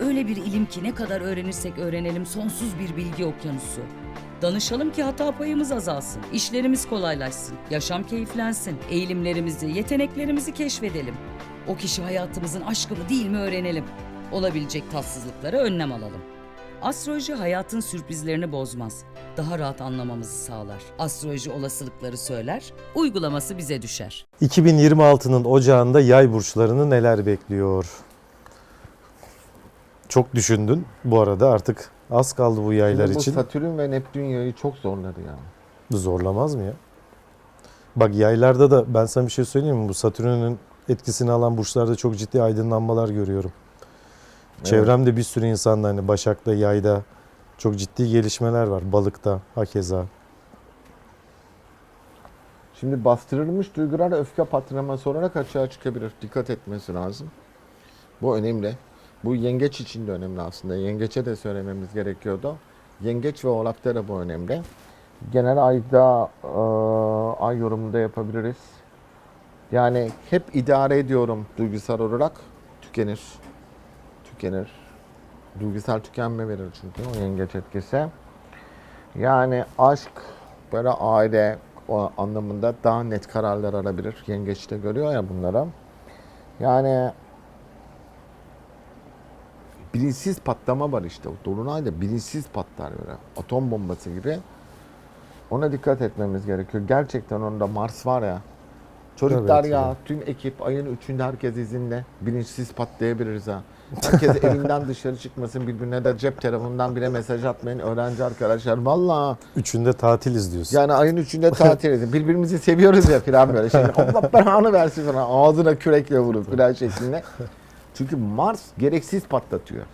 Öyle bir ilim ki ne kadar öğrenirsek öğrenelim sonsuz bir bilgi okyanusu. Danışalım ki hata payımız azalsın, işlerimiz kolaylaşsın, yaşam keyiflensin, eğilimlerimizi, yeteneklerimizi keşfedelim. O kişi hayatımızın aşkı mı değil mi öğrenelim. Olabilecek tatsızlıklara önlem alalım. Astroloji hayatın sürprizlerini bozmaz. Daha rahat anlamamızı sağlar. Astroloji olasılıkları söyler, uygulaması bize düşer. 2026'nın ocağında yay burçlarını neler bekliyor? Çok düşündün bu arada artık az kaldı bu yaylar Şimdi bu için. Satürn ve Neptün yayı çok zorladı ya. Zorlamaz mı ya? Bak yaylarda da ben sana bir şey söyleyeyim mi? Bu Satürn'ün etkisini alan burçlarda çok ciddi aydınlanmalar görüyorum. Çevremde bir sürü insanda hani Başak'ta, Yay'da çok ciddi gelişmeler var. Balık'ta hakeza. Şimdi bastırılmış duygular öfke patlaması olarak açığa çıkabilir. Dikkat etmesi lazım. Bu önemli. Bu yengeç için de önemli aslında. Yengeçe de söylememiz gerekiyordu. Yengeç ve oğlakta da bu önemli. Genel ayda e, ay yorumunda yapabiliriz. Yani hep idare ediyorum duygusal olarak. Tükenir. Tükenir. Duygusal tükenme verir çünkü o yengeç etkisi. Yani aşk böyle aile o anlamında daha net kararlar alabilir. Yengeç de görüyor ya bunları. Yani bilinçsiz patlama var işte. O Dolunay'da bilinçsiz patlar böyle. Atom bombası gibi. Ona dikkat etmemiz gerekiyor. Gerçekten onda Mars var ya. Çocuklar Evet, ya evet. tüm ekip ayın üçünde herkes izinle. Bilinçsiz patlayabiliriz ha. Herkes evinden dışarı çıkmasın. Birbirine de cep telefonundan bile mesaj atmayın. Öğrenci arkadaşlar. Vallahi Üçünde tatil izliyorsun. yani ayın üçünde tatil edin. Birbirimizi seviyoruz ya filan böyle. Şimdi Allah belanı versin falan. Ağzına kürekle vurup filan şeklinde. Çünkü Mars gereksiz patlatıyor.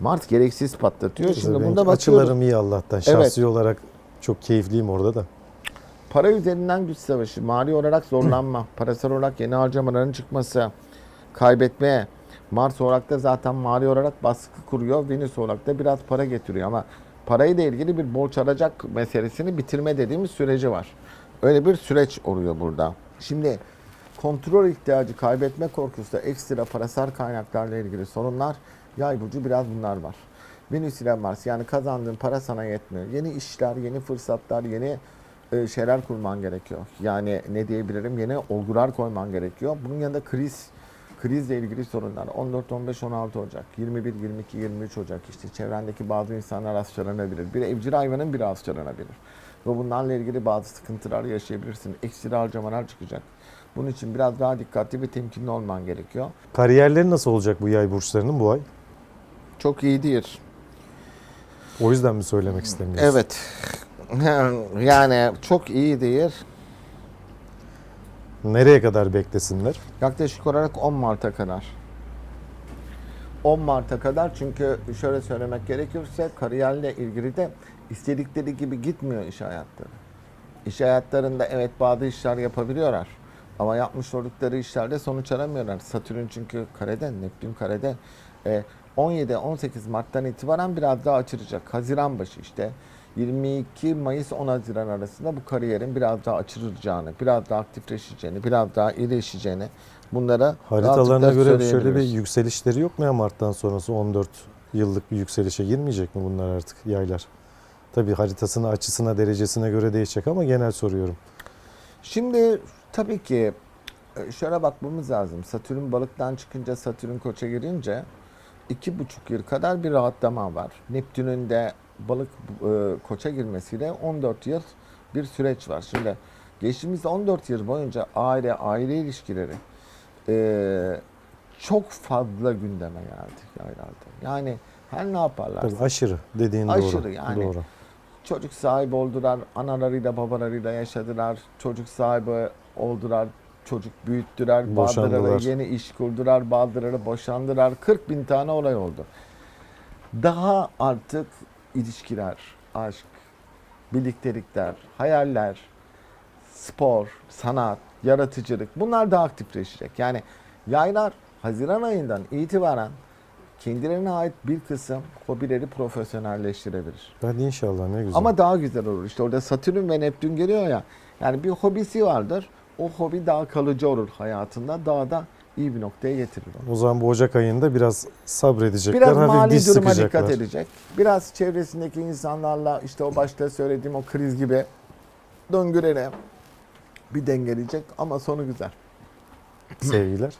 Mars gereksiz patlatıyor. Şimdi bunda bakıyorum. Açılarım iyi Allah'tan. Şahsi olarak çok keyifliyim orada da. Para üzerinden güç savaşı, mali olarak zorlanma, parasal olarak yeni harcamaların çıkması, kaybetme. Mars olarak da zaten mali olarak baskı kuruyor. Venüs olarak da biraz para getiriyor ama parayla ilgili bir borç alacak meselesini bitirme dediğimiz süreci var. Öyle bir süreç oluyor burada. Şimdi kontrol ihtiyacı, kaybetme korkusu da ekstra parasal kaynaklarla ilgili sorunlar, yay burcu biraz bunlar var. Venüs ile Mars yani kazandığın para sana yetmiyor. Yeni işler, yeni fırsatlar, yeni e, şeyler kurman gerekiyor. Yani ne diyebilirim? Yeni olgular koyman gerekiyor. Bunun yanında kriz, krizle ilgili sorunlar. 14, 15, 16 Ocak, 21, 22, 23 Ocak işte çevrendeki bazı insanlar hastalanabilir. Bir evcil hayvanın bile hastalanabilir. Ve bunlarla ilgili bazı sıkıntılar yaşayabilirsin. Ekstra harcamalar çıkacak. Bunun için biraz daha dikkatli ve temkinli olman gerekiyor. Kariyerleri nasıl olacak bu yay burçlarının bu ay? Çok iyi değil. O yüzden mi söylemek istemiyorsun? Evet. Yani çok iyi değil. Nereye kadar beklesinler? Yaklaşık olarak 10 Mart'a kadar. 10 Mart'a kadar çünkü şöyle söylemek gerekirse kariyerle ilgili de istedikleri gibi gitmiyor iş hayatları. İş hayatlarında evet bazı işler yapabiliyorlar. Ama yapmış oldukları işlerde sonuç alamıyorlar. Satürn çünkü karede, Neptün karede. E, 17-18 Mart'tan itibaren biraz daha açılacak. Haziran başı işte 22 Mayıs 10 Haziran arasında bu kariyerin biraz daha açılacağını, biraz daha aktifleşeceğini, biraz daha iyileşeceğini bunlara Haritalarına göre şöyle bir yükselişleri yok mu ya Mart'tan sonrası 14 yıllık bir yükselişe girmeyecek mi bunlar artık yaylar? Tabii haritasına, açısına, derecesine göre değişecek ama genel soruyorum. Şimdi tabii ki e, şöyle bakmamız lazım. Satürn balıktan çıkınca Satürn koça girince iki buçuk yıl kadar bir rahatlama var. Neptün'ün de balık e, koça girmesiyle 14 yıl bir süreç var. Şimdi geçtiğimiz 14 yıl boyunca aile, aile ilişkileri e, çok fazla gündeme geldi yaylarda. Yani her ne yaparlarsa. Tabii aşırı dediğin Aşırı doğru. yani. Doğru. Çocuk sahibi oldular, analarıyla babalarıyla yaşadılar, çocuk sahibi oldular, çocuk büyüttüler, bazıları yeni iş kurdular, bazıları boşandılar. 40 bin tane olay oldu. Daha artık ilişkiler, aşk, birliktelikler, hayaller, spor, sanat, yaratıcılık bunlar daha aktifleşecek. Yani yaylar Haziran ayından itibaren kendilerine ait bir kısım hobileri profesyonelleştirebilir. Ben inşallah ne güzel. Ama daha güzel olur. İşte orada Satürn ve Neptün geliyor ya. Yani bir hobisi vardır. O hobi daha kalıcı olur hayatında. Daha da iyi bir noktaya getirir onu. o zaman bu Ocak ayında biraz sabredecekler. Biraz hafif mali diş duruma sıkacaklar. dikkat edecek. Biraz çevresindeki insanlarla işte o başta söylediğim o kriz gibi döngülere bir dengeleyecek ama sonu güzel. Sevgiler.